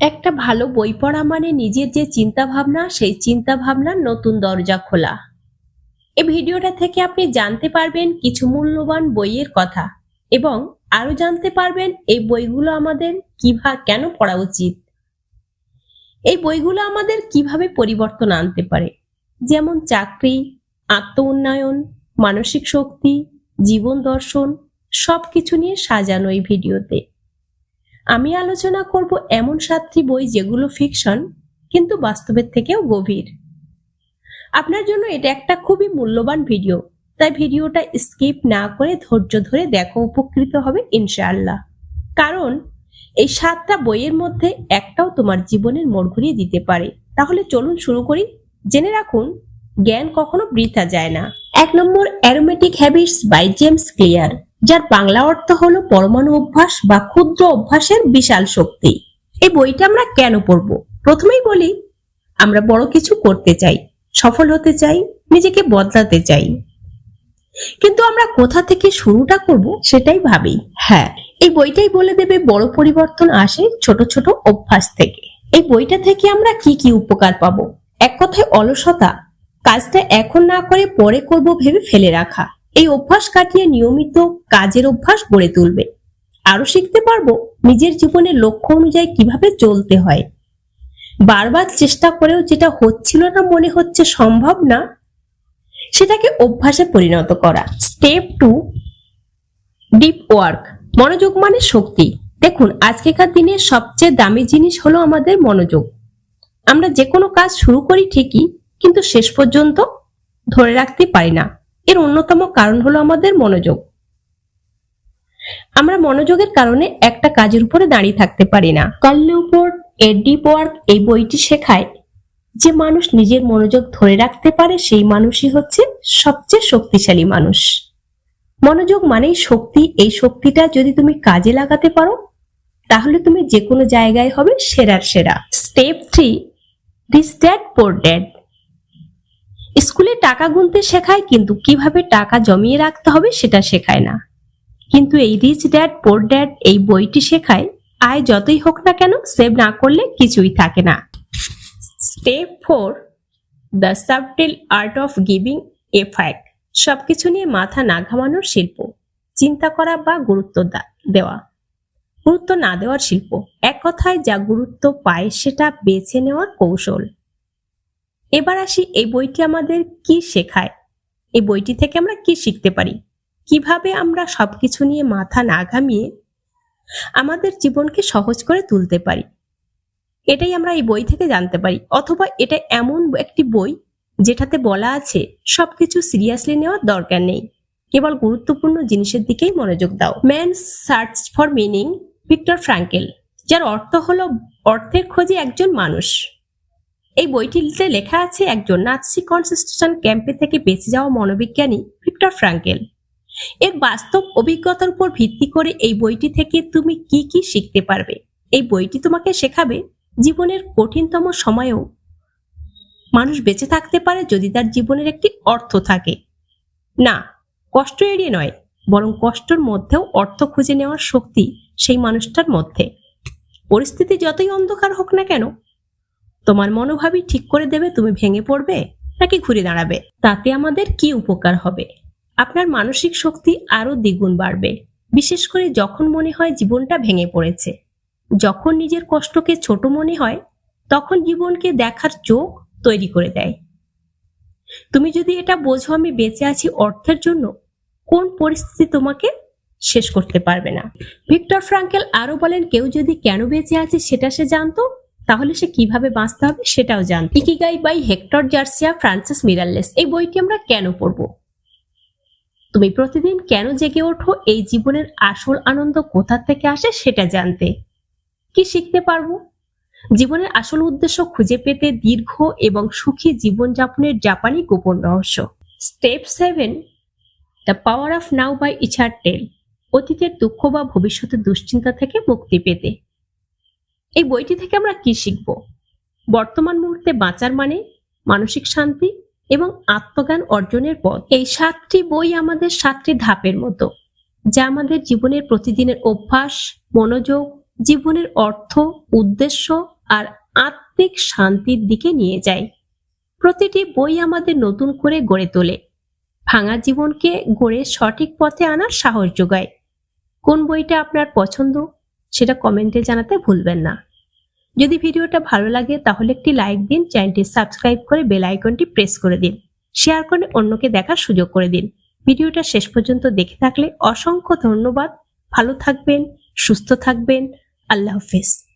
একটা ভালো বই পড়া মানে নিজের যে চিন্তা ভাবনা সেই চিন্তা ভাবনার নতুন দরজা খোলা। এই ভিডিওটা থেকে আপনি জানতে পারবেন কিছু মূল্যবান বইয়ের কথা এবং আরও জানতে পারবেন এই বইগুলো আমাদের কীভাবে কেন পড়া উচিত। এই বইগুলো আমাদের কীভাবে পরিবর্তন আনতে পারে? যেমন চাকরি আত্ম উন্নয়ন মানসিক শক্তি, জীবন দর্শন, সবকিছু নিয়ে সাজানো এই ভিডিওতে। আমি আলোচনা করব এমন সাতটি বই যেগুলো ফিকশন কিন্তু বাস্তবের থেকেও গভীর। আপনার জন্য এটা একটা খুবই মূল্যবান ভিডিও তাই ভিডিওটা স্কিপ না করে ধৈর্য ধরে দেখো, উপকৃত হবে ইনশাআল্লাহ। কারণ, এই সাতটা বইয়ের মধ্যে একটাও তোমার জীবনের মোড় ঘুরিয়ে দিতে পারে। তাহলে চলুন শুরু করি। জেনে রাখুন, জ্ঞান কখনো বৃথা যায় না। এক নম্বর atomic habits by James Clear যার বাংলা অর্থ হলো পরমাণু অভ্যাস বা ক্ষুদ্র অভ্যাসের বিশাল শক্তি। এই বইটা আমরা কেন পড়ব? প্রথমেই বলি, আমরা বড় কিছু করতে চাই, সফল হতে চাই, নিজেকে বদলাতে চাই। কিন্তু আমরা কোথা থেকে শুরুটা করব সেটাই ভাবি। হ্যাঁ এই বইটাই বলে দেবে বড় পরিবর্তন আসে ছোট ছোট অভ্যাস থেকে। এই বইটা থেকে আমরা কি কি উপকার পাবো? এক কথায় অলসতা, কাজটা এখন না করে পরে করব ভেবে ফেলে রাখা। এই অভ্যাস কাটিয়ে নিয়মিত কাজের অভ্যাস গড়ে তুলবে। আরও শিখতে পারব নিজের জীবনের লক্ষ্য অনুযায়ী কীভাবে চলতে হয়। বারবার চেষ্টা করেও যেটা হচ্ছিল না, মনে হচ্ছে সম্ভব না, সেটাকে অভ্যাসে পরিণত করা। স্টেপ টু, ডিপ ওয়ার্ক, মনোযোগ মানে শক্তি। দেখুন, আজকেকার দিনে সবচেয়ে দামি জিনিস হলো আমাদের মনোযোগ। আমরা যে কোনো কাজ শুরু করি ঠিকই, কিন্তু শেষ পর্যন্ত ধরে রাখতে পারি না। এর অন্যতম কারণ হলো আমাদের মনোযোগ। আমরা মনোযোগের কারণে একটা কাজের উপরে দাঁড়িয়ে থাকতে পারি না। কাল্লে উপর এর ডিপ ওয়ার্ক এই বইটি শেখায় যে মানুষ নিজের মনোযোগ ধরে রাখতে পারে সেই মানুষই হচ্ছে সবচেয়ে শক্তিশালী মানুষ। মনোযোগ মানেই শক্তি। এই শক্তিটা যদি তুমি কাজে লাগাতে পারো তাহলে তুমি যে কোনো জায়গায় হবে সেরার সেরা। Step three rich dad poor dad স্কুলে টাকা গুনতে শেখায়, কিন্তু কীভাবে টাকা জমিয়ে রাখতে হবে সেটা শেখায় না। কিন্তু এই রিচ ড্যাড পোর ড্যাড এই বইটি শেখায়, আয় যতই হোক না কেন সেভ না করলে কিছুই থাকে না। Step four the subtle art of giving a fact সবকিছু নিয়ে মাথা না ঘামানোর শিল্প, চিন্তা করা বা গুরুত্ব দেওয়া। গুরুত্ব না দেওয়ার শিল্প, এক কথায় যা গুরুত্ব পায় সেটা বেছে নেওয়ার কৌশল। এবার আসি এই বইটি আমাদের কি শেখায়? এই বইটি থেকে আমরা কি শিখতে পারি? কীভাবে আমরা সবকিছু নিয়ে মাথা না ঘামিয়ে আমাদের জীবনকে সহজ করে তুলতে পারি? এটাই আমরা এই বই থেকে জানতে পারি। অথবা এটা এমন একটি বই যেটাতে বলা আছে, সবকিছু সিরিয়াসলি নেওয়ার দরকার নেই। কেবল গুরুত্বপূর্ণ জিনিসের দিকেই মনোযোগ দাও। Man search for meaning, Viktor Frankl, যার অর্থ হলো অর্থের খোঁজে একজন মানুষ। এই বইটিতে লেখা আছে একজন নাৎসি কনসেন্ট্রেশন ক্যাম্পে থেকে বেঁচে যাওয়া মনোবিজ্ঞানী ভিক্টর ফ্রাঙ্কেল। এর বাস্তব অভিজ্ঞতার উপর ভিত্তি করে এই বইটি থেকে তুমি কি কি শিখতে পারবে? এই বইটি তোমাকে শেখাবে জীবনের কঠিনতম সময়েও মানুষ বেঁচে থাকতে পারে যদি তার জীবনের একটি অর্থ থাকে। না, কষ্ট এড়িয়ে নয়, বরং কষ্টের মধ্যেও অর্থ খুঁজে নেওয়ার শক্তি সেই মানুষটার মধ্যে। পরিস্থিতি যতই অন্ধকার হোক না কেন তোমার মনোভাবই ঠিক করে দেবে, তুমি ভেঙে পড়বে নাকি ঘুরে দাঁড়াবে? তাতে আমাদের কি উপকার হবে? আপনার মানসিক শক্তি আরও দ্বিগুণ বাড়বে। বিশেষ করে যখন মনে হয় জীবনটা ভেঙে পড়েছে। যখন নিজের কষ্টকে ছোট মনে হয়, তখন জীবনকে দেখার চোখ তৈরি করে দেয়। তুমি যদি এটা বোঝো আমি বেঁচে আছি অর্থের জন্য, কোন পরিস্থিতি তোমাকে শেষ করতে পারবে না? ভিক্টর ফ্রাঙ্কেল আরও বলেন, কেউ যদি কেন বেঁচে আছে সেটা সে জানতো? তাহলে সে কীভাবে বাঁচতে হবে সেটাও জান Ikigai by Hector Garcia Francesc Miralles এই বইটি আমরা কেন পড়ব? তুমি প্রতিদিন কেন জেগে ওঠো? এই জীবনের আসল আনন্দ কোথা থেকে আসে সেটা জানতে। কি শিখতে পারব? জীবনের আসল উদ্দেশ্য খুঁজে পেতে দীর্ঘ এবং সুখী জীবনযাপনের জাপানি গোপন রহস্য। Step seven, the power of now by Eicher Tolle, অতীতের দুঃখ বা ভবিষ্যতের দুশ্চিন্তা থেকে মুক্তি পেতে। এই বইটি থেকে আমরা কি শিখব? বর্তমান মুহূর্তে বাঁচার মানে মানসিক শান্তি এবং আত্মজ্ঞান অর্জনের পথ। এই সাতটি বই আমাদের সাতটি ধাপের মতো, যা আমাদের জীবনের প্রতিদিনের অভ্যাস, মনোযোগ, জীবনের অর্থ, উদ্দেশ্য আর আত্মিক শান্তির দিকে নিয়ে যায়। প্রতিটি বই আমাদের নতুন করে গড়ে তোলে। ভাঙা জীবনকে গড়ে সঠিক পথে আনার সাহস যোগায়। কোন বইটা আপনার পছন্দ? সেটা কমেন্টে জানাতে ভুলবেন না। যদি ভিডিওটা ভালো লাগে, তাহলে একটি লাইক দিন, চ্যানেলটি সাবস্ক্রাইব করে বেল আইকনটি প্রেস করে দিন। শেয়ার করে অন্যকে দেখার সুযোগ করে দিন। ভিডিওটা শেষ পর্যন্ত দেখে থাকলে অসংখ্য ধন্যবাদ। ভালো থাকবেন, সুস্থ থাকবেন। আল্লাহ হাফিজ।